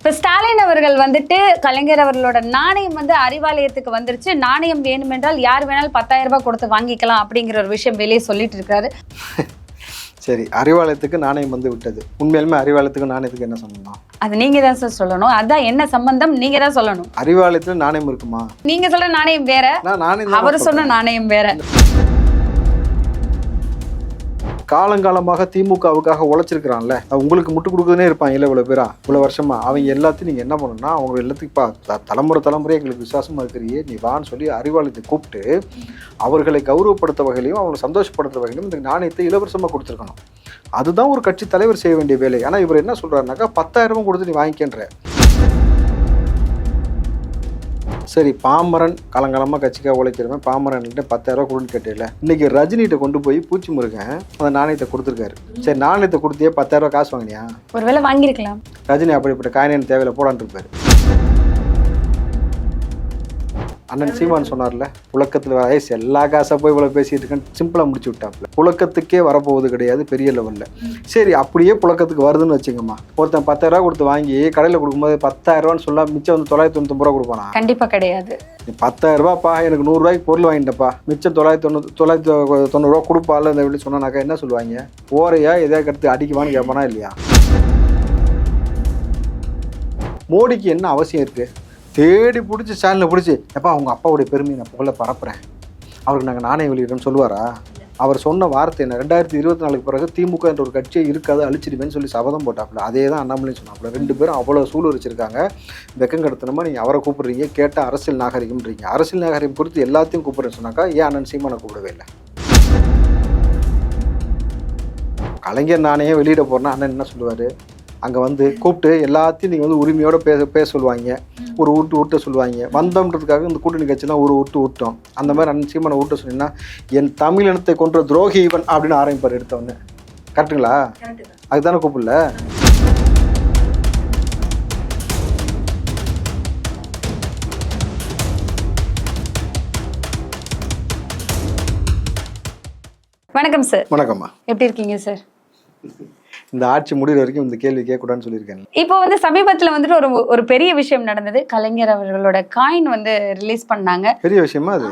இப்ப ஸ்டாலின் அவர்கள் வந்துட்டு கலைஞர் அவர்களோட நாணயம் வந்து அறிவாலயத்துக்கு வந்துருச்சு. நாணயம் வேணுமென்றால் யார் வேணாலும் பத்தாயிரம் ரூபாய் கொடுத்து வாங்கிக்கலாம் அப்படிங்கிற ஒரு விஷயம் வெளியே சொல்லிட்டு இருக்காரு. சரி அறிவாலயத்துக்கு நாணயம் வந்து விட்டது. உண்மையிலுமே அறிவாலயத்துக்கு நாணயத்துக்கு என்ன சம்பந்தம்? அது நீங்க தான் சார் சொல்லணும். அதான் என்ன சம்பந்தம்? நீங்க தான் சொல்லணும். அறிவாலயத்துல நாணயம் இருக்குமா? நீங்க சொல்ற நாணயம் வேற. அவர் சொன்ன நாணயம் வேற. காலங்காலமாக திமுகவுக்காக உழைச்சிருக்கிறான்ல உங்களுக்கு முட்டு கொடுக்குதுனே இருப்பான் இல்லை இவ்வளோ பேரா? இவ்வளோ வருஷமா? அவங்க எல்லாத்தையும் நீங்கள் என்ன பண்ணணும்னா அவங்க எல்லாத்துக்கும் பா த- தலைமுறை தலைமுறை எங்களுக்கு விசுவாசமாக இருக்கிறியே நீ வான்னு சொல்லி அறிவாளத்தை கூப்பிட்டு அவர்களை கௌரவப்படுத்த வகையிலையும் அவங்களை சந்தோஷப்படுத்த வகையிலும் இந்த நாணயத்தை இலவசமாக கொடுத்துருக்கணும். அதுதான் ஒரு கட்சி தலைவர் செய்ய வேண்டிய வேலை. ஆனால் இவர் என்ன சொல்கிறாருனாக்கா பத்தாயிரமும் கொடுத்து நீ வாங்கிக்கின்ற. சரி பாமரன் காலங்காலமாக கட்சிக்காக உழைக்கிறவன் பாமரன்கிட்ட பத்தாயிரம் கொடுன்னு கேட்டில இன்னைக்கு ரஜினிகிட்ட கொண்டு போய் பூச்சி முருகன் அந்த நாணயத்தை கொடுத்துருக்காரு. சரி நாணயத்தை கொடுத்தியே பத்தாயிரம் காசு வாங்கினியா? ஒருவேளை வாங்கியிருக்கலாம். ரஜினி அப்படிப்பட்ட காயினியன் தேவையில்ல போடான்னு இருப்பாரு. அண்ணன் சீமான் சொன்னார்ல புழக்கத்தில் வயசு எல்லா காசை போய் இவ்வளோ பேசிட்டு இருக்கேன்னு சிம்பிளாக முடிச்சு விட்டாப்ல புழக்கத்துக்கே வரப்போவது கிடையாது பெரிய லெவலில் சரி அப்படியே புழக்கத்துக்கு வருதுன்னு வச்சுங்கம்மா ஒருத்தன் பத்தாயிரம் ரூபா கொடுத்து வாங்கி கடையில் கொடுக்கும்போது பத்தாயிரம் ரூபான்னு சொல்ல மிச்சம் வந்து தொள்ளாயிரத்தி தொண்ணூத்தொம்பது ரூபா கொடுப்பானா? கண்டிப்பா கிடையாது. நீ பத்தாயிரம் ரூபாப்பா எனக்கு நூறுரூவாய்க்கு பொருள் வாங்கிட்டப்பா மிச்சம் தொள்ளாயிரத்தி தொண்ணூறு தொள்ளாயிரத்தி தொண்ணூறுரூவா கொடுப்பால இந்த இப்படி சொன்னாக்கா என்ன சொல்லுவாங்க? ஓரையா எதையா கடுத்து அடிக்குவான்னு கேட்பானா இல்லையா? மோடிக்கு என்ன அவசியம் இருக்கு? தேடி பிடிச்சி சேனலில் பிடிச்சி எப்பா அவங்க அப்பாவுடைய பெருமையை நான் புகழ பரப்புகிறேன் அவருக்கு நாங்கள் நாணயம் வெளியிடணும்னு சொல்லுவாரா? அவர் சொன்ன வார்த்தை என்ன? ரெண்டாயிரத்தி இருபத்தி நாலுக்கு பிறகு திமுக என்ற ஒரு கட்சியை இருக்காது அழிச்சிடுவேன்னு சொல்லி சபதம் போட்டாப்புல. அதே தான் அண்ணாமலையும் சொன்னாப்புல. ரெண்டு பேரும் அவ்வளோ சூழல் வச்சிருக்காங்க. வெக்கம் கடத்தினமா நீங்கள் அவரை கூப்பிடுறீங்க கேட்டால் அரசியல் நாகரிகம்ன்றீங்க. அரசியல் நாகரிகம் குறித்து எல்லாத்தையும் கூப்பிடுறேன்னு சொன்னாக்கா ஏன் அண்ணன் சீமானை கூப்பிடவே இல்லை? கலைஞர் நாணயம் வெளியிட போகிறேன்னா அண்ணன் என்ன சொல்லுவார்? அங்கே வந்து கூப்பிட்டு எல்லாத்தையும் நீங்கள் வந்து உரிமையோட பேச பேச சொல்லுவாங்க. ஒரு ஊட்டு ஊட்ட சொல்லுவாங்க. வந்தோம்ன்றதுக்காக இந்த கூட்டணி கட்சிலாம் ஒரு ஊட்டு ஊட்டம். அந்த மாதிரி அண்ணன் சீமானை ஊட்ட சொன்னீங்கன்னா என் தமிழினத்தை கொன்ற துரோகி இவன் அப்படின்னு ஆரம்பிப்பார் எடுத்தவொடனே. கரெக்டுங்களா அதுதானே கூப்பிடல? வணக்கம் சார். வணக்கம்மா. எப்படி இருக்கீங்க சார்? இந்த ஆட்சி முடிகிற வரைக்கும் இந்த கேள்வி கேட்கக்கூடாதுன்னு சொல்லியிருக்கேன் இப்போ வந்து சமீபத்துல வந்துட்டு ஒரு ஒரு பெரிய விஷயம் நடந்தது. கலைஞர் அவர்களோட காயின் வந்து ரிலீஸ் பண்ணாங்க. பெரிய விஷயமா அது?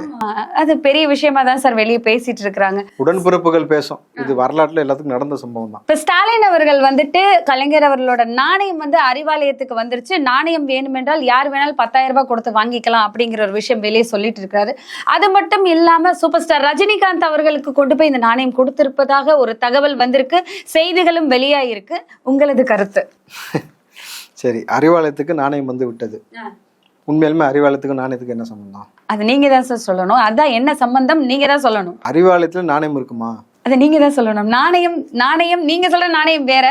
அது பெரிய விஷயமா தான் சார் வெளியே பேசிட்டு இருக்கிறாங்க. உடன்பிறப்புகள் பேசும். இது வரலாற்றில் எல்லாத்துக்கும் நடந்த சம்பவம் தான். இப்ப ஸ்டாலின் அவர்கள் வந்துட்டு கலைஞர் அவர்களோட நாணயம் வந்து அறிவாலயத்துக்கு வந்துருச்சு. நாணயம் வேணுமென்றால் யார் வேணாலும் பத்தாயிரம் ரூபாய் கொடுத்து வாங்கிக்கலாம் அப்படிங்கிற ஒரு விஷயம் வெளியே சொல்லிட்டு இருக்காரு. அது மட்டும் இல்லாம சூப்பர் ஸ்டார் ரஜினிகாந்த் அவர்களுக்கு கொண்டு போய் இந்த நாணயம் கொடுத்திருப்பதாக ஒரு தகவல் வந்திருக்கு. செய்திகளும் வெளியாயிருக்கு உங்களது கருத்து. சரி அறிவாலயத்துக்கு நாணயம் வந்து விட்டது. உண்மையிலுமே அறிவாலயத்துக்கு நாணயத்துக்கு என்ன சம்பந்தம்? அது நீங்க தான் சார் சொல்லணும். அதான் என்ன சம்பந்தம்? நீங்க தான் சொல்லணும். அறிவாலயத்தில் நாணயம் இருக்குமா? அது நீங்க தான் சொல்லணும். நாணயம் நாணயம் நீங்க சொல்ற நாணயம் வேற.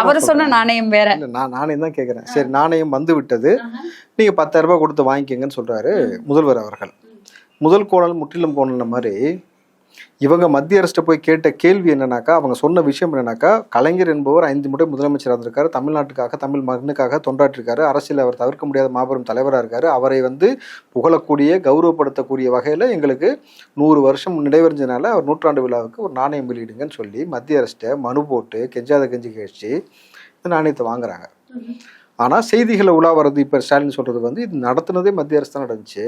அவர் சொன்ன. நாணயம் வேற. நான் நாணயம் தான் கேட்குறேன் சரி நாணயம் வந்து விட்டது. நீங்க பத்தாயிரம் ரூபாய் கொடுத்து வாங்கிக்கங்கன்னு சொல்றாரு முதல்வர் அவர்கள். முதல் கோணல் முற்றிலும் கோணல் மாதிரி இவங்க மத்திய அரசு போய் கேட்ட கேள்வி என்னன்னாக்கா அவங்க சொன்ன விஷயம் என்னன்னாக்கா கலைஞர் என்பவர் ஐந்து முறை முதலமைச்சராக இருந்திருக்காரு தமிழ்நாட்டுக்காக தமிழ் மகனுக்காக தொண்டாற்றிருக்காரு அரசியல் அவர் தவிர்க்க முடியாத மாபெரும் தலைவராக இருக்காரு. அவரை வந்து புகழக்கூடிய கௌரவப்படுத்தக்கூடிய வகையில் எங்களுக்கு நூறு வருஷம் நிறைவடைஞ்சனால அவர் நூற்றாண்டு விழாவுக்கு ஒரு நாணயம் வெளியிடுங்கன்னு சொல்லி மத்திய அரசிட்ட மனு போட்டு கெஞ்சாத கெஞ்சி கழிச்சு இந்த நாணயத்தை வாங்குறாங்க. ஆனால் செய்திகளை உலா வர்றது இப்போ ஸ்டாலின் சொல்கிறது வந்து இது நடத்துனதே மத்திய அரசு தான் நடந்துச்சு.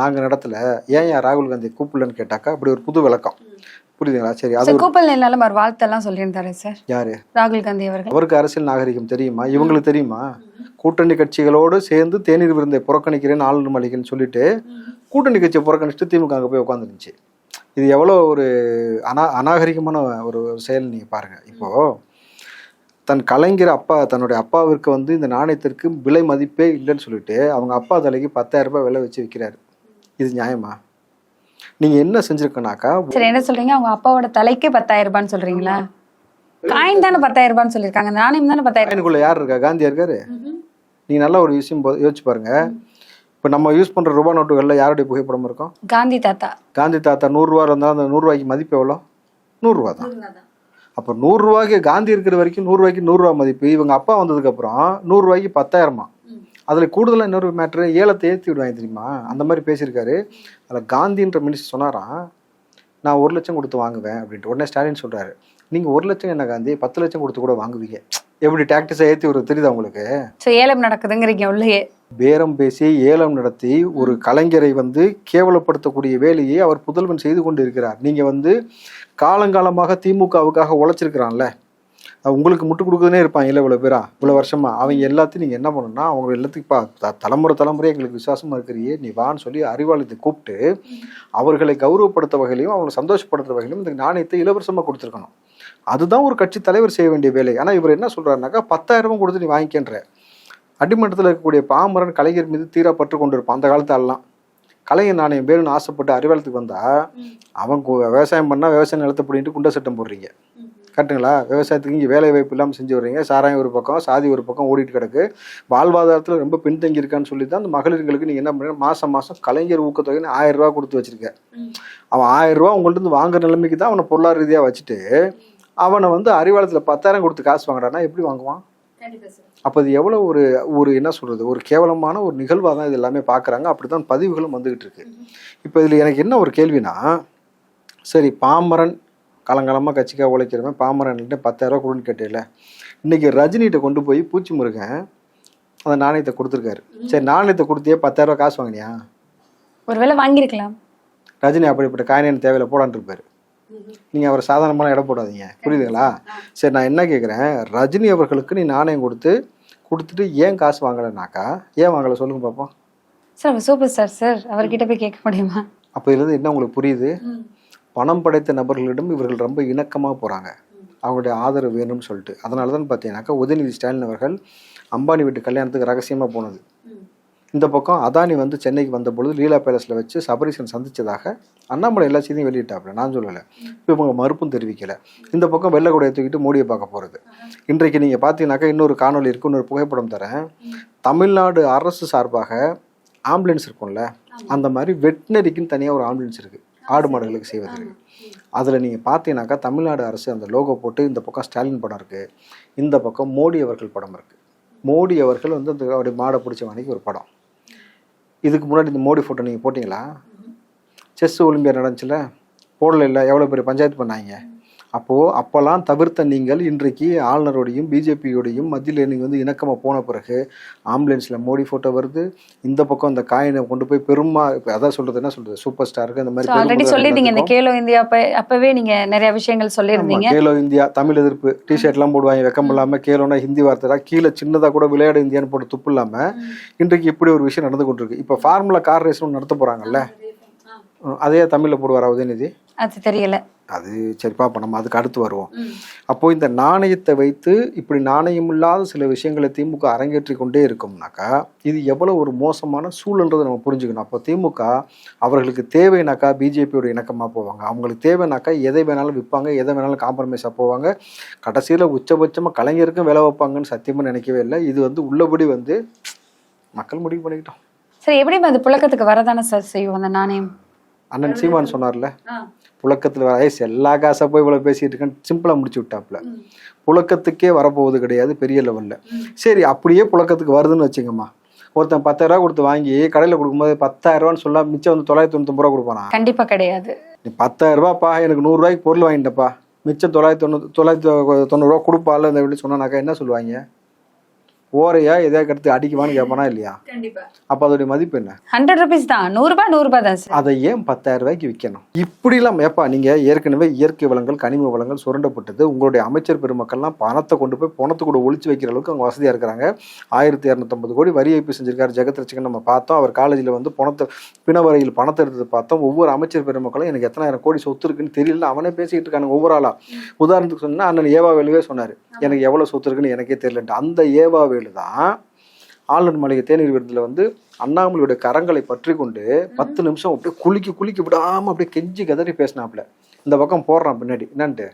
நாங்கள் நடத்தல. ஏன் ஏன் ராகுல் காந்தி கூப்பிடலன்னு கேட்டாக்கா அப்படி ஒரு புது விளக்கம். புரியுதுங்களா? சரி அது நிலாலும் அவர் வாழ்த்தெல்லாம் சொல்லியிருந்தாரு சார். யாரு? ராகுல் காந்தி அவர்கள். அவருக்கு அரசியல் நாகரிகம் தெரியுமா? இவங்களுக்கு தெரியுமா? கூட்டணி கட்சிகளோடு சேர்ந்து தேநீர் விருந்தை புறக்கணிக்கிறேன் ஆளுநர் மாளிகைன்னு சொல்லிட்டு கூட்டணி கட்சியை புறக்கணிச்சுட்டு திமுக அங்கே போய் உட்காந்துருந்துச்சு இது எவ்வளோ ஒரு அனா அநாகரிகமான ஒரு செயல் நீங்கள் பாருங்கள் இப்போது தன் கலைஞர் அப்பா தன்னுடைய அப்பாவிற்கு வந்து இந்த நாணயத்திற்கு விலை மதிப்பே இல்லைன்னு சொல்லிட்டு அவங்க அப்பா தலைக்கு பத்தாயிரம் ரூபாய் விலை வச்சு விற்கிறாரு இது நியாயமா? நீங்கள் என்ன செஞ்சுருக்கனாக்கா சரி என்ன சொல்றீங்க? அவங்க அப்பாவோட தலைக்கு பத்தாயிரம் ரூபான்னு சொல்றீங்களா? காயின் தானே பத்தாயிரம் ரூபான்னு சொல்லியிருக்காங்க. நாணயம் தானே பத்தாயிரம் எனக்குள்ள யார் இருக்கா? காந்தியா இருக்காரு? நீங்க நல்ல ஒரு விஷயம் யோசிச்சு பாருங்க. இப்போ நம்ம யூஸ் பண்ற ரூபா நோட்டுகள்ல யாருடைய புகைப்படம் இருக்கும்? காந்தி தாத்தா. காந்தி தாத்தா நூறுரூவா இருந்தால் அந்த நூறுரூவாய்க்கு மதிப்பு எவ்வளோ? நூறுரூவா தான். அப்போ நூறுரூவாய்க்கு காந்தி இருக்கிற வரைக்கும் நூறுரூவாய்க்கு நூறுரூவா மதிப்பு. இவங்க அப்பா வந்ததுக்கப்புறம் நூறுரூவாய்க்கு பத்தாயிரமா? அதில் கூடுதலாக இன்னொரு மேட்ரு ஏலத்தை ஏற்றி விடுவாங்க தெரியுமா? அந்த மாதிரி பேசியிருக்காரு. அதில் காந்தின்ற மினிஸ்டர் சொன்னாராம் நான் ஒரு லட்சம் கொடுத்து வாங்குவேன் அப்படின்ட்டு. உடனே ஸ்டாலின் சொல்கிறாரு நீங்கள் ஒரு லட்சம் என்ன காந்தி? பத்து லட்சம் கொடுத்து கூட வாங்குவீங்க. எப்படி டாக்டிஸை ஏற்றி ஒரு தெரியுதா உங்களுக்கு? ஏலம் நடக்குதுங்கிறீங்க உள்ளேயே. பேரம் பேசி ஏலம் நடத்தி ஒரு கலைஞரை வந்து கேவலப்படுத்தக்கூடிய வேலையை அவர் புதல்வன் செய்து கொண்டு இருக்கிறார். நீங்க வந்து காலங்காலமாக திமுகவுக்காக உழைச்சிருக்கிறான்ல உங்களுக்கு முட்டு கொடுக்குதுனே இருப்பாங்க. இல்லை இவ்வளோ பேரா? இவ்வளோ வருஷமா? அவங்க எல்லாத்தையும் நீங்கள் என்ன பண்ணணும்னா அவங்க எல்லாத்துக்கும் பா த- தலைமுறை தலைமுறை எங்களுக்கு விசுவாசமா இருக்கிறியே நீ வான்னு சொல்லி அறிவாலயத்தை கூப்பிட்டு அவர்களை கௌரவப்படுத்த வகையிலையும் அவங்களை சந்தோஷப்படுத்துற வகையிலும் இந்த நாணயத்தை இலவசமாக கொடுத்துருக்கணும். அதுதான் ஒரு கட்சி தலைவர் செய்ய வேண்டிய வேலை. ஆனால் இவர் என்ன சொல்றாருனாக்கா பத்தாயிரம் ரூபாய் கொடுத்து நீ வாங்கிக்கின்ற. அடிமட்டத்தில் இருக்கக்கூடிய பாமரன் கலைஞர் மீது தீரா பற்று கொண்டு இருப்பான் அந்த காலத்து ஆள்லாம். கலைஞர் நாணயம் வேணும்னு ஆசைப்பட்டு அறிவாலயத்துக்கு வந்தா அவன் விவசாயம் பண்ணா விவசாய நிலத்தை பிடிட்டு குண்டை சட்டம் போடுறீங்க. கரெக்டுங்களா விவசாயத்துக்கு இங்கே வேலை வாய்ப்பு இல்லாமல் செஞ்சு வர்றீங்க. சாராயம் ஒரு பக்கம் சாதி ஒரு பக்கம் ஓடிட்டு கிடக்கு. வாழ்வாதாரத்தில் ரொம்ப பின்தங்கி இருக்கான்னு சொல்லி தான் அந்த மகளிர்களுக்கு நீங்கள் என்ன பண்ணுறீங்க மாதம் மாதம் கலைஞர் ஊக்கத்தொகைன்னு ஆயிரம் ரூபா கொடுத்து வச்சிருக்க அவன் ஆயிரம் ரூபா உங்கள்ட்ட இருந்து வாங்குற நிலைமைக்கு தான் அவனை பொருளாதார ரீதியாக வச்சுட்டு அவனை வந்து அறிவாலயத்தில் பத்தாயிரம் கொடுத்து காசு வாங்குறான்னா எப்படி வாங்குவான்? அப்போ இது எவ்வளோ ஒரு ஒரு என்ன சொல்கிறது ஒரு கேவலமான ஒரு நிகழ்வாக தான் இது எல்லாமே பார்க்குறாங்க அப்படி தான் பதிவுகளும் வந்துகிட்டு இருக்கு. இப்போ இதில் எனக்கு என்ன ஒரு கேள்வினா சரி பாமரன் காலங்காலமாக கட்சிக்காக உழைக்கிறவன் பாமரன்கிட்ட பத்தாயிரரூவா கொடுன்னு கேட்டேல இன்னைக்கு ரஜினிகிட்ட கொண்டு போய் பூச்சி முருகன் அந்த நாணயத்தை கொடுத்துருக்காரு. சரி நாணயத்தை கொடுத்தியே பத்தாயிரரூவா காசு வாங்கினியா? ஒருவேளை வாங்கியிருக்கலாம். ரஜினி அப்படிப்பட்ட காயினு தேவையில்ல போடான்னு இருப்பாரு நீங்கள் அவர் சாதாரணமான இடம் போடாதீங்க. புரியுதுங்களா? சரி நான் என்ன கேட்குறேன் ரஜினி அவர்களுக்கு நீ நாணயம் கொடுத்து கொடுத்துட்டு ஏன் காசு வாங்கலைனாக்கா ஏன் வாங்கலை சொல்லுங்க பார்ப்போம் சார் சூப்பர் ஸ்டார் சார். அவர்கிட்ட போய் கேட்க முடியுமா? அப்போ இதுலேருந்து என்ன உங்களுக்கு புரியுது? பணம் படைத்த நபர்களிடம் இவர்கள் ரொம்ப இணக்கமாக போகிறாங்க அவங்களுடைய ஆதரவு வேணும்னு சொல்லிட்டு. அதனால தான் பார்த்தீங்கன்னாக்கா உதயநிதி ஸ்டாலின் அவர்கள் அம்பானி வீட்டு கல்யாணத்துக்கு ரகசியமாக போனது. இந்த பக்கம் அதானி வந்து சென்னைக்கு வந்த பொழுது லீலா பேலஸில் வச்சு சபரிசன் சந்தித்ததாக அண்ணாமலை எல்லா செய்தியும் வெளியிட்டாப்புல. நான் சொல்லலை. இப்போ இவங்க மறுப்பும் தெரிவிக்கலை. இந்த பக்கம் வெள்ளக்கூடையை தூக்கிட்டு மோடியை பார்க்க போகிறது இன்றைக்கு நீங்கள் பார்த்தீங்கன்னாக்கா இன்னொரு காணொளி இருக்குது இன்னொரு புகைப்படம் தரேன். தமிழ்நாடு அரசு சார்பாக ஆம்புலன்ஸ் இருக்கும்ல அந்த மாதிரி வெட்டினரிக்குன்னு தனியாக ஒரு ஆம்புலன்ஸ் இருக்குது ஆடு மாடுகளுக்கு செய்வதற்கு அதில் நீங்கள் பார்த்தீங்கன்னாக்கா தமிழ்நாடு அரசு அந்த லோகோ போட்டு இந்த பக்கம் ஸ்டாலின் படம் இருக்குது இந்த பக்கம் மோடி அவர்கள் படம் இருக்குது மோடி அவர்கள் வந்து அந்த அப்படி மாடை பிடிச்ச மணிக்கு ஒரு படம். இதுக்கு முன்னாடி இந்த மோடி ஃபோட்டோ நீங்கள் போட்டிங்களா? செஸ் ஒலிம்பியா நடந்துச்சுல? போடல இல்லை எவ்வளோ பெரிய பஞ்சாயத்து பண்ணாங்க? அப்போது அப்போல்லாம் தவிர்த்த நீங்கள் இன்றைக்கு ஆளுநரோடையும் பிஜேபியோடையும் மத்தியில் நீங்கள் வந்து இணக்கமாக போன பிறகு ஆம்புலன்ஸில் மோடி ஃபோட்டோ வருது இந்த பக்கம் இந்த காயினை கொண்டு போய் பெருமா இப்போ அதான் சொல்கிறது என்ன சொல்கிறது சூப்பர் ஸ்டாருக்கு இந்த மாதிரி ஆல்ரெடி சொல்லியிருந்தீங்க இந்த. கேலோ இந்தியா அப்ப அப்பவே நீங்க நிறைய விஷயங்கள் சொல்லியிருந்தீங்க. கேலோ இந்தியா தமிழ் எதிர்ப்பு டிஷர்ட்லாம் போடுவாங்க வெக்கம் இல்லாம கேலோனா ஹிந்தி வார்த்தை கீழே சின்னதா கூட விளையாடு இந்தியான்னு போட்டு துப்பு இல்லாம இன்றைக்கு இப்படி ஒரு விஷயம் நடந்து கொண்டிருக்கு. இப்ப ஃபார்முலா கார் ரேஸ் நடத்த போறாங்கல்ல அதே தமிழ்ல போடுவாரா உதயநிதி? அது தெரியல. அது சரிப்பா அப்ப நம்ம அதுக்கு அடுத்து வருவோம். அப்போ இந்த நாணயத்தை வைத்து இப்படி நாணயம் இல்லாத சில விஷயங்களை திமுக அரங்கேற்றி கொண்டே இருக்கும்னாக்கா இது எவ்வளவு ஒரு மோசமான சூழல்ன்றதை நம்ம புரிஞ்சுக்கணும். அப்போ திமுக அவர்களுக்கு தேவைனாக்கா பிஜேபியோட இணக்கமாக போவாங்க. அவங்களுக்கு தேவைனாக்கா எதை வேணாலும் விற்பாங்க எதை வேணாலும் காம்ப்ரமைஸாக போவாங்க. கடைசியில் உச்சபட்சமாக கலைஞருக்கும் வேலை வைப்பாங்கன்னு சத்தியமாக நினைக்கவே இல்லை. இது வந்து உள்ளபடி வந்து மக்கள் முடிவு பண்ணிக்கிட்டோம். சரி எப்படி அது புழக்கத்துக்கு வரதானே சார் செய்யும் அந்த நாணயம்? அண்ணன் சீமான் சொன்னார்ல புழக்கத்தில் வர எல்லா காசா போய் இவ்வளோ பேசிட்டு இருக்கேன்னு சிம்பிளாக முடிச்சு விட்டாப்புல. புழக்கத்துக்கே வரப்போவது கிடையாது பெரிய லெவலில் சரி அப்படியே புழக்கத்துக்கு வருதுன்னு வச்சுங்கம்மா ஒருத்தன் பத்தாயிரம் ரூபா கொடுத்து வாங்கி கடையில் கொடுக்கும்போது பத்தாயிரம் ரூபான்னு சொல்ல மிச்சம் வந்து தொள்ளாயிரத்தி தொண்ணூத்தொம்பது ரூபா கொடுப்பானா? கண்டிப்பா கிடையாது. நீ பத்தாயிரம் ரூபாப்பா எனக்கு நூறுரூவாய்க்கு பொருள் வாங்கிட்டப்பா. மிச்சம் தொள்ளாயிரத்தி தொண்ணூறு தொள்ளாயிரத்தி தொண்ணூறுரூவா கொடுப்பால இந்த வீட்டு சொன்னாக்கா என்ன சொல்லுவாங்க? ஓரையா எதையா எடுத்து அடிக்குவான்னு கேட்பானா இல்லையா? அப்போ அதோடைய மதிப்பு என்ன? ஹண்ட்ரட் ருபீஸ் தான். நூறு ரூபாய் நூறு ரூபாய் தான் சார். அதை ஏன் பத்தாயிரம் ரூபாய்க்கு விற்கணும் இப்படிலாம் ஏப்பா நீங்க ஏற்கனவே இயற்கை வளங்கள் கனிம வளங்கள் சுரண்டப்பட்டது உங்களுடைய அமைச்சர் பெருமக்கள்லாம் பணத்தை கொண்டு போய் பணத்தை கூட ஒழிச்சு வைக்கிற அளவுக்கு அவங்க வசதியா இருக்கிறாங்க. ஆயிரத்தி இரநூத்தம்பது கோடி வரி ஏய்ப்பு செஞ்சிருக்காரு ஜெகத் ரட்சகன் நம்ம பார்த்தோம். அவர் காலேஜில் வந்து பணத்தை பிணவரையில் பணத்தை எடுத்தது பார்த்தோம். ஒவ்வொரு அமைச்சர் பெருமக்களும் எனக்கு எத்தனாயிரம் கோடி சொத்து இருக்குன்னு தெரியல. அவனே பேசிக்கிட்டு இருக்காங்க ஒவ்வொரு ஆளா. உதாரணத்துக்கு சொன்னா அண்ணன் ஏவா வேலுவே சொன்னாரு. எனக்கு எவ்வளவு சொத்து இருக்குன்னு எனக்கே தெரியலன்ட்டு. அந்த ஏவா வேலு தான். ஆளுநர் மாளிகை தேநீர் விருதுல வந்து அண்ணாமலையுடைய கரங்களை பற்றி கொண்டு பத்து நிமிஷம் அப்படியே குலுக்கி குலுக்கி விடாம அப்படியே கெஞ்சி கதறி பேசினாப்புல. இந்த பக்கம் போடுறான் பின்னாடி. என்னன்ட்டு?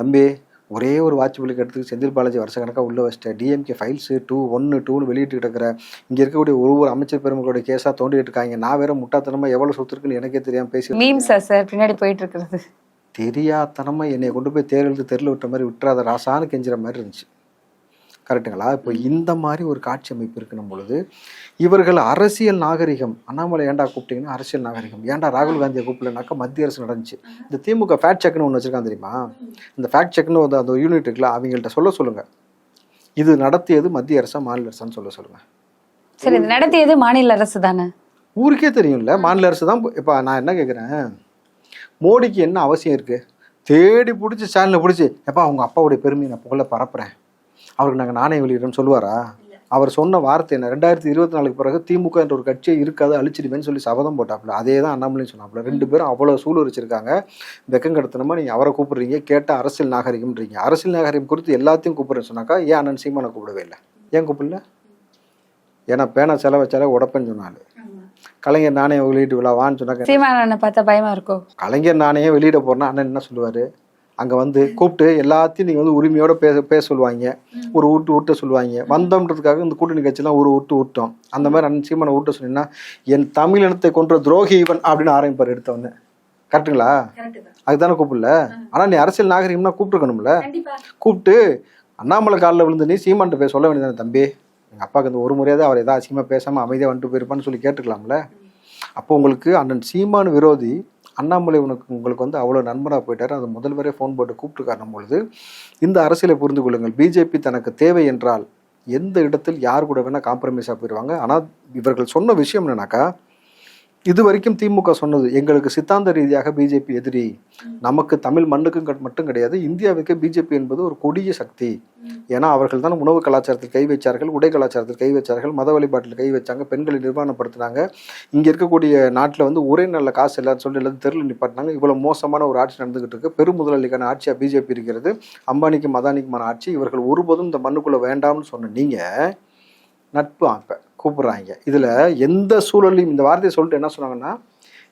தம்பி ஒரே ஒரு வாட்ச் பிள்ளைக்கு எடுத்து செந்தில் பாலாஜி வருஷ கணக்காக உள்ள வச்சிட்டேன் டிஎம்கே ஃபைல்ஸ் டூ ஒன்று டூன்னு வெளியிட்டு கிடக்கிற இங்கே இருக்கக்கூடிய ஒவ்வொரு அமைச்சர் பெருமக்களுடைய கேஸாக தோண்டிட்டு இருக்காங்க. நான் வேற முட்டாத்தனமா எவ்வளோ சொத்து இருக்குன்னு எனக்கே தெரியாம பேசி மீம் சார் பின்னாடி போயிட்டு இருக்கிறது. தெரியாதனமா என்னை கொண்டு போய் தேர் எழுத்து தெருல விட்ட மாதிரி விட்டுறாத ராசான்னு கெஞ்சுற மாதிரி இருந்துச்சு. கரெக்டுங்களா? இப்போ இந்த மாதிரி ஒரு காட்சி அமைப்பு இருக்கணும் பொழுது இவர்கள் அரசியல் நாகரிகம் அண்ணாமலை ஏன்டா கூப்பிட்டீங்கன்னா அரசியல் நாகரிகம். ஏன்டா ராகுல் காந்தியை கூப்பிடலனாக்கா மத்திய அரசு நடந்துச்சு. இந்த திமுக ஃபேக்ட் செக்னு ஒன்று வச்சிருக்கான் தெரியுமா? இந்த ஃபேக்ட் செக்னு வந்து அந்த யூனிட் இருக்குல்ல அவங்கள்ட்ட சொல்ல சொல்லுங்க. இது நடத்தியது மத்திய அரசா மாநில அரசான்னு சொல்ல சொல்லுங்க. சரி இது நடத்தியது மாநில அரசு தானே? ஊருக்கே தெரியும்ல மாநில அரசு தான். இப்போ நான் என்ன கேட்குறேன் மோடிக்கு என்ன அவசியம் இருக்கு? தேடி பிடிச்சி சேனலை பிடிச்சி எப்பா அவங்க அப்பாவுடைய பெருமையை நான் புகழ பரப்புறேன். அவருக்கு நாங்கள் நாணயம் வெளியிடுறோம்னு சொல்லுவாரா? அவர் சொன்ன வார்த்தை என்ன? ரெண்டாயிரத்தி இருபத்தி நாலுக்கு பிறகு திமுக என்ற ஒரு கட்சியை இருக்காது அழிச்சிடுவேன்னு சொல்லி சபதம் போட்டாப்புல. அதே தான் அண்ணாமலையும் சொன்னாப்புல. ரெண்டு பேரும் அவ்வளோ சூழல் வச்சிருக்காங்க வெக்கம் கடத்தனமா நீங்கள் அவரை கூப்பிடுறீங்க கேட்ட அரசியல் நாகரிகம்ன்றீங்க. அரசியல் நாகரிகம் குறித்து எல்லாத்தையும் கூப்பிடுறேன்னு சொன்னாக்கா ஏன் அண்ணன் சீமானை கூப்பிடவே இல்லை? ஏன் கூப்பிடல? ஏன்னா பேனா செலவு செலவு உடப்பேன்னு சொன்னாரு. கலைஞர் நாணயம் வெளியிட்டு விழாவான்னு சொன்னாக்க பார்த்தா பயமா இருக்கோ? கலைஞர் நாணயம் வெளியிட போறேன்னா அண்ணன் என்ன சொல்லுவாரு? அங்க வந்து கூப்பிட்டு எல்லாத்தையும் நீங்க வந்து உரிமையோட பேச பேச சொல்லுவாங்க. ஒரு ஊட்டு ஊட்ட சொல்லுவாங்க. வந்தோம்ன்றதுக்காக இந்த கூட்டணி கட்சியெல்லாம் ஒரு ஊட்டு ஊட்டோம். அந்த மாதிரி அண்ணன் சீமானை ஊட்ட சொன்னீங்கன்னா என் தமிழ் இனத்தை கொன்ற துரோகி இவன் அப்படின்னு ஆரம்பிப்பார் எடுத்த உடனே. கரெக்டுங்களா அதுதானே கூப்பிடல? ஆனா நீ அரசியல் நாகரிகம்னா கூப்பிட்டுருக்கணும்ல. கூப்பிட்டு அண்ணாமலை காலில் விழுந்து நீ சீமான்ட்ட போய் சொல்ல வேண்டியதானே தம்பி? எங்க அப்பாவுக்கு இந்த ஒரு முறையாவது அவர் ஏதாவது அசிங்கமா பேசாம அமைதியா வந்துட்டு போயிருப்பான்னு சொல்லி கேட்டுக்கலாம்ல. அப்போ உங்களுக்கு அண்ணன் சீமான் விரோதி அண்ணாமலை உனக்கு உங்களுக்கு வந்து அவ்வளோ நண்பனாக போயிட்டார். அது முதல்வரே ஃபோன் போட்டு கூப்பிட்டு காரணம் பொழுது இந்த அரசியலை புரிந்து கொள்ளுங்கள். பிஜேபி தனக்கு தேவை என்றால் எந்த இடத்தில் யார் கூட வேணால் காம்ப்ரமைஸாக போயிடுவாங்க ஆனால் இவர்கள் சொன்ன விஷயம் என்னன்னாக்கா இது வரைக்கும் திமுக சொன்னது எங்களுக்கு சித்தாந்த ரீதியாக பிஜேபி எதிரி. நமக்கு தமிழ் மண்ணுக்கும் கட்- மட்டும் கிடையாது இந்தியாவுக்கு பிஜேபி என்பது ஒரு கொடிய சக்தி. ஏன்னா அவர்கள் தான் உணவு கலாச்சாரத்தில் கை வைச்சார்கள் உடை கலாச்சாரத்தில் கை வச்சார்கள் மத வழிபாட்டில் கை வச்சாங்க பெண்களை நிர்வாணப்படுத்தினாங்க. இங்கே இருக்கக்கூடிய நாட்டில் வந்து ஒரே நல்ல காசு எல்லாரும் சொல்லி எல்லாத்தையும் தெருவில் நிப்பாட்டினாங்க. இவ்வளோ மோசமான ஒரு ஆட்சி நடந்துகிட்டு இருக்கு. பெரும் முதலாளிக்கான ஆட்சியாக பிஜேபி இருக்கிறது. அம்பானிக்கும் அதானிக்குமான ஆட்சி. இவர்கள் ஒருபோதும் இந்த மண்ணுக்குள்ளே வேண்டாம்னு சொன்ன நீங்கள் நட்பு அப்ப கூப்பிடுறாங்க. இதுல எந்த சூழலையும் இந்த வார்த்தையை சொல்லிட்டு என்ன சொன்னாங்கன்னா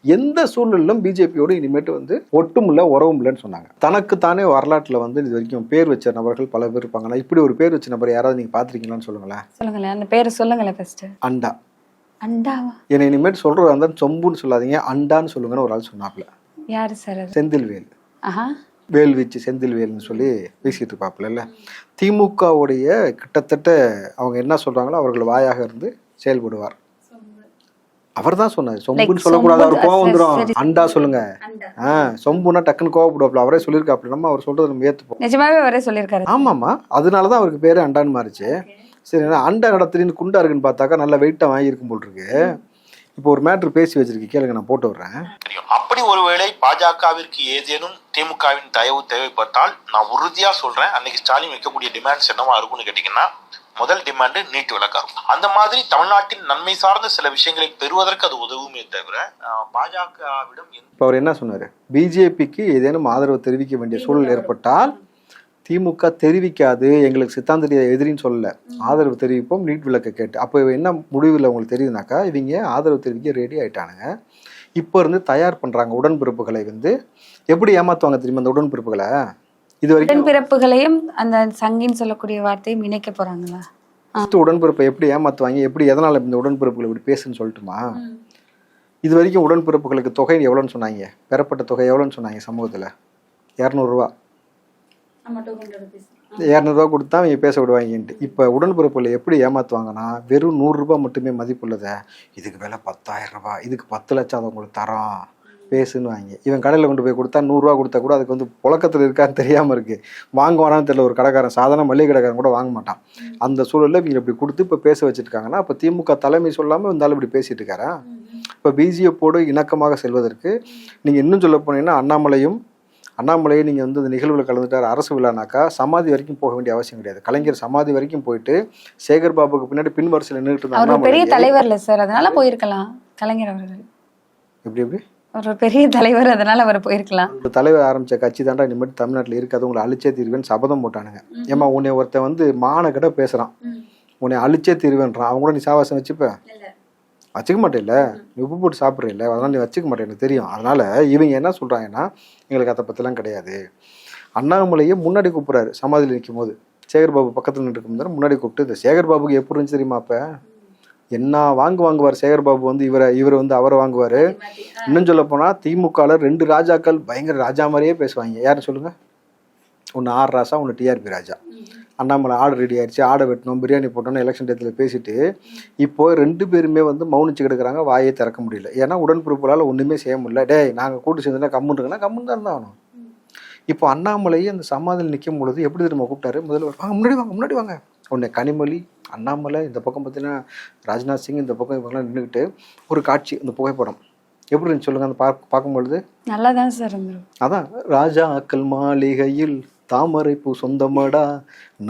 எந்த சூழலிலும் பிஜேபியோடு இனிமேட்டு வந்து ஒட்டும் இல்லை உறவும் இல்லைன்னு சொன்னாங்க. தனக்கு தானே வரலாற்றில் வந்து இது வரைக்கும் பேர் வச்ச நபர்கள் பல பேர் இருப்பாங்க. நான் இப்படி ஒரு பேர் வச்ச நபர் யாராவது நீங்க பார்த்திருக்கீங்களான்னு சொல்லுங்களேன். சொல்லுங்களேன் அந்த பேரை சொல்லுங்களேன் ஃபர்ஸ்ட் அண்டா. அண்டாவா? என்னை இனிமேட்டு சொல்றதா இருந்தால் சொம்புன்னு சொல்லாதீங்க அண்டான்னு சொல்லுங்கன்னு ஒரு ஆள் சொன்னாப்ல யாரு சார் செந்தில்வேல். ஆஹா. வேல் வீச்சு செந்தில் வேல்னு சொல்லி பேசிட்டு இருப்பாப்புல திமுகவுடைய கிட்டத்தட்ட அவங்க என்ன சொல்றாங்களோ அவர்கள் வாயாக இருந்து செயல்படுவார். அவர் தான் சொன்னார். சொம்புன்னு சொல்லக்கூடாது. அவர் கோவம் வந்துடும். அண்டா சொல்லுங்க. ஆ சொம்புனா டக்குன்னு கோவப்படுவாப்புல. அவரே சொல்லியிருக்காப்புல. நம்ம அவர் சொல்றது நம்ம ஏத்துப்போம். நிஜமாவே அவரே சொல்லியிருக்காரு. ஆமாமா அதனால தான் அவருக்கு பேரு அண்டான்னு மாறிச்சு. சரி அண்டா நடத்துலின்னு குண்டா இருக்குன்னு பார்த்தாக்கா நல்ல வெயிட்டா வாங்கியிருக்கும் போல் இருக்கு இப்போ ஒரு மேட்ரு பேசி வச்சிருக்கேன் கேளுங்க நான் போட்டு விடுறேன். அப்படி ஒருவேளை பாஜகவிற்கு ஏதேனும் திமுகவின் தயவு தேவைப்பட்டால் நான் உறுதியா சொல்றேன். அன்னைக்கு ஸ்டாலின் வைக்கக்கூடிய டிமாண்ட்ஸ் என்னவா இருக்கும்னு கேட்டீங்கன்னா முதல் டிமாண்டு நீட் விளக்கம். அந்த மாதிரி தமிழ்நாட்டின் நன்மை சார்ந்த சில விஷயங்களை பெறுவதற்கு அது உதவுமே தவிர பாஜகவிடம் இப்போ அவர் என்ன சொன்னார்? பிஜேபிக்கு ஏதேனும் ஆதரவு தெரிவிக்க வேண்டிய சூழல் ஏற்பட்டால் திமுக தெரிவிக்காது எங்களுக்கு சித்தாந்த ரீதியா எதிரின்னு சொல்லல. ஆதரவு தெரிவிப்போம் நீட் விளக்க கேட்டு. அப்போ என்ன முடிவில் உங்களுக்கு தெரியுதுனாக்கா இவங்க ஆதரவு தெரிவிக்க ரெடி ஆயிட்டானுங்க. இப்போ இருந்து தயார் பண்றாங்க உடன்பிறப்புகளை வந்து எப்படி ஏமாத்துவாங்க தெரியுமா அந்த உடன்பிறப்புகளை? இது வரைக்கும் உடன்பிறப்புகளையும் அந்த சங்கின்னு சொல்லக்கூடிய வார்த்தையும் இணைக்க போறாங்களா? உடன்பிறப்பை எப்படி ஏமாத்துவாங்க? எப்படி எதனால இந்த உடன்பிறப்புகள் இப்படி பேசுன்னு சொல்லட்டுமா? இது வரைக்கும் உடன்பிறப்புகளுக்கு தொகை எவ்வளோன்னு சொன்னாங்க. பெறப்பட்ட தொகை எவ்வளோன்னு சொன்னாங்க சமூகத்தில்? இரநூறுவா. இரநூறுவா கொடுத்தா அவங்க பேச விடுவாங்கன்ட்டு. இப்போ உடன்பிறப்புகளை எப்படி ஏமாத்துவாங்கன்னா வெறும் நூறுரூபா மட்டுமே மதிப்புள்ளத இதுக்கு விலை பத்தாயிரம் ரூபாய் இதுக்கு பத்து லட்சம் அதை உங்களுக்கு தரோம் பேசுன்னு வாங்கி. இவன் கடையில் கொண்டு போய் கொடுத்தா நூறுரூவா கொடுத்தா கூட அதுக்கு வந்து புழக்கத்தில் இருக்கான்னு தெரியாமல் இருக்கு. வாங்குவானான்னு தெரியல ஒரு கடைக்காரன் சாதாரண மளிகை கடைக்காரன் கூட வாங்க மாட்டான். அந்த சூழலில் இவங்க இப்படி கொடுத்து இப்போ பேச வச்சிருக்காங்கன்னா அப்போ திமுக தலைமை சொல்லாமல் இருந்தாலும் இப்படி பேசிட்டு இருக்காரா? இப்போ பிஜேபியோடு இணக்கமாக செல்வதற்கு நீங்கள் இன்னும் சொல்ல போனீங்கன்னா அண்ணாமலையும் அண்ணாமலையை நீங்கள் வந்து இந்த நிகழ்வில் கலந்துட்டார் அரசு விழானாக்கா சமாதி வரைக்கும் போக வேண்டிய அவசியம் கிடையாது. கலைஞர் சமாதி வரைக்கும் போயிட்டு சேகர் பாபுக்கு பின்னாடி பின் வரிசையில் நின்றுட்டு இருந்த அவர் ஒரு பெரிய இல்ல சார் அதனால போயிருக்கலாம் கலைஞர் அவர்கள். எப்படி எப்படி? ஒரு பெரிய தலைவர் அதனால அவர் போயிருக்கலாம். இந்த தலைவர் ஆரம்பிச்ச கட்சி தாண்டா இனிமேட்டு தமிழ்நாட்டில் இருக்காது உங்களை அழிச்சே தீர்வேன்னு சபதம் போட்டானுங்க. ஏமா உன்னை ஒருத்தன் வந்து மானக்கட பேசுறான். உன்னை அழிச்சே தீர்வேன்றான். அவங்க கூட நீ சாவாசம் வச்சுப்ப? வச்சுக்க மாட்டேல்ல நீ உப்பு போட்டு சாப்பிட்றீல்ல அதனால நீ வச்சுக்க மாட்டே எனக்கு தெரியும். அதனால இவங்க என்ன சொல்றாங்கன்னா எங்களுக்கு அதை பத்திலாம் கிடையாது. அண்ணாமலையை முன்னாடி கூப்பிடுறாரு சமாதியில் நிற்கும் போது சேகர் பாபு பக்கத்தில் நின்று முன்னாடி கூப்பிட்டு இந்த சேகர் பாபுக்கு எப்படி இருந்துச்சு தெரியுமா அப்ப? என்ன வாங்கு வாங்குவார் சேகர் பாபு வந்து இவரை இவர் வந்து அவரை வாங்குவாரு. இன்னும் சொல்ல போனா திமுகல ரெண்டு ராஜாக்கள் பயங்கர ராஜா மாதிரியே பேசுவாங்க. யாரு சொல்லுங்க? ஒன்று ஆர் ராசா ஒன்று டிஆர்பி ராஜா. அண்ணாமலை ஆடு ரெடி ஆயிடுச்சு ஆடை வெட்டணும் பிரியாணி போட்டோம்னு எலெக்ஷன் டேத்தில் பேசிட்டு இப்போ ரெண்டு பேருமே வந்து மௌனிச்சு கிடக்குறாங்க வாயை திறக்க முடியல. ஏன்னா உடன்பிறப்புகளால் ஒன்றுமே செய்ய முடியல. டேய் நாங்கள் கூட்டு சேர்ந்துனா கம்முன்னு இருக்குன்னா கம்முன்னு தான் இருந்தாகணும் இப்போ அண்ணாமலையை அந்த சமாதியில் நிற்கும் பொழுது எப்படி திரும்ப கூப்பிட்டாரு? முதல்ல வாங்க முன்னாடி வாங்க முன்னாடி வாங்க. உன்னை கனிமொழி அண்ணாமலை இந்த பக்கம் பார்த்தீங்கன்னா ராஜ்நாத் சிங் இந்த பக்கம் இவங்கெல்லாம் நின்றுக்கிட்டு ஒரு காட்சி இந்த புகைப்படம். எப்படி இருந்துச்சு சொல்லுங்க அந்த பார்க்க பார்க்கும்பொழுது? நல்லா தான் சார் அதான் ராஜாக்கள் மாளிகையில் தாமரை பூ சொந்தமடா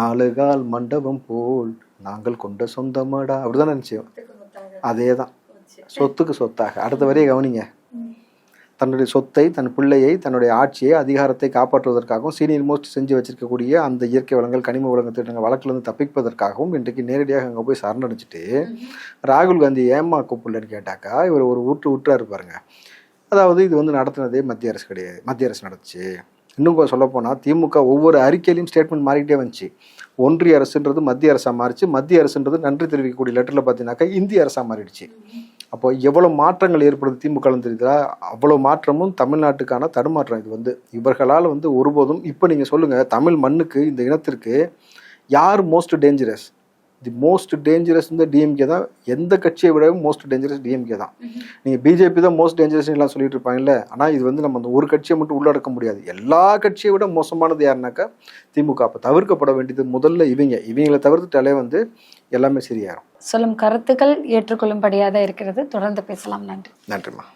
நாலு கால் மண்டபம் போல் நாங்கள் கொண்ட சொந்தமடா. அப்படிதான் இருந்துச்சு? அதே தான் சொத்துக்கு சொத்தாக. அடுத்த வரையை கவனிங்க. தன்னுடைய சொத்தை தன் பிள்ளையை தன்னுடைய ஆட்சியை அதிகாரத்தை காப்பாற்றுவதற்காகவும் சீனியர் மோஸ்ட் செஞ்சு வச்சிருக்கக்கூடிய அந்த இயற்கை வளங்கள் கனிம வளங்கள் திட்டங்கள் வழக்கிலிருந்து தப்பிப்பதற்காகவும் இன்றைக்கு நேரடியாக அங்கே போய் சரணடைஞ்சிட்டு ராகுல் காந்தி ஏமா கூப்பிடலன்னு கேட்டாக்கா இவர் ஒரு ஊற்று ஊற்றாரு பாருங்க. அதாவது இது வந்து நடத்துனதே மத்திய அரசு கிடையாது மத்திய அரசு நடத்துச்சு இன்னும் கொஞ்சம் சொல்லப்போனால் திமுக ஒவ்வொரு அறிக்கையிலையும் ஸ்டேட்மெண்ட் மாறிக்கிட்டே வந்துச்சு. ஒன்றிய அரசுன்றது மத்திய அரசாக மாறிச்சு மத்திய அரசுன்றது நன்றி தெரிவிக்கக்கூடிய லெட்டரில் பார்த்தீங்கன்னாக்கா இந்திய அரசாக மாறிடுச்சு. அப்போ எவ்வளோ மாற்றங்கள் ஏற்படுது திமுக தெரியுதா? அவ்வளோ மாற்றமும் தமிழ்நாட்டுக்கான தடுமாற்றம். இது வந்து இவர்களால் வந்து ஒருபோதும் இப்போ நீங்கள் சொல்லுங்கள் தமிழ் மண்ணுக்கு இந்த இனத்திற்கு யார் most dangerous the most dangerous இந்த டிஎம்கே தான். எந்த கட்சியை விடவும் மோஸ்ட் டேஞ்சரஸ் டிஎம்கே தான். நீங்கள் பிஜேபி தான் மோஸ்ட் டேஞ்சரஸ் எல்லாம் சொல்லிட்டு இருப்பாங்கல்ல ஆனால் இது வந்து நம்ம அந்த ஒரு கட்சியை மட்டும் உள்ளடக்க முடியாது. எல்லா கட்சியை விட மோசமானது யாருனாக்கா திமுக. அப்போ தவிர்க்கப்பட வேண்டியது முதல்ல இவங்க. இவங்களை தவிர்த்துட்டாலே வந்து எல்லாமே சரியாயிரும். சொல்லும் கருத்துக்கள் ஏற்றுக்கொள்ளும்படியாக இருக்கிறது. தொடர்ந்து பேசலாம். நன்றி. நன்றிம்மா.